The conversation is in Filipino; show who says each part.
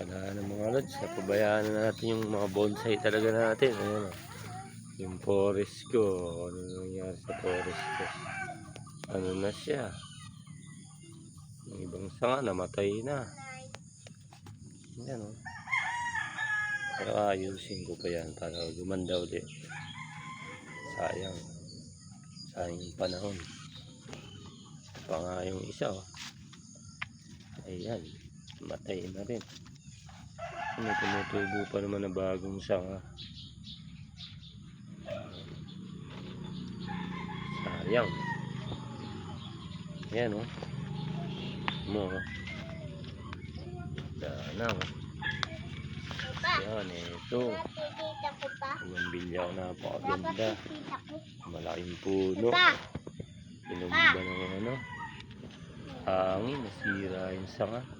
Speaker 1: Wala na mga lods. Napabayaan na natin yung mga bonsai talaga natin. Ayan o. Yung forest ko. Ano nangyari sa forest ko? Ano na siya? Yung ibang sanga namatay na. Ayan o. Pero ayusin ko pa yan para gumanda ulit. Sayang. Sayang yung panahon. Pa nga yung isa o. Ayan. Matay na rin. May tumutubo pa naman na bagong sanga. Sayang. Ayan o. Mo o. Dana o. Yan, ito.
Speaker 2: ko pa.
Speaker 1: Yung bilyaw napakaganda.
Speaker 2: Ko.
Speaker 1: Malaking puno.
Speaker 2: Pa,
Speaker 1: Pinugba ng ano. Hangin, nasira yung sanga.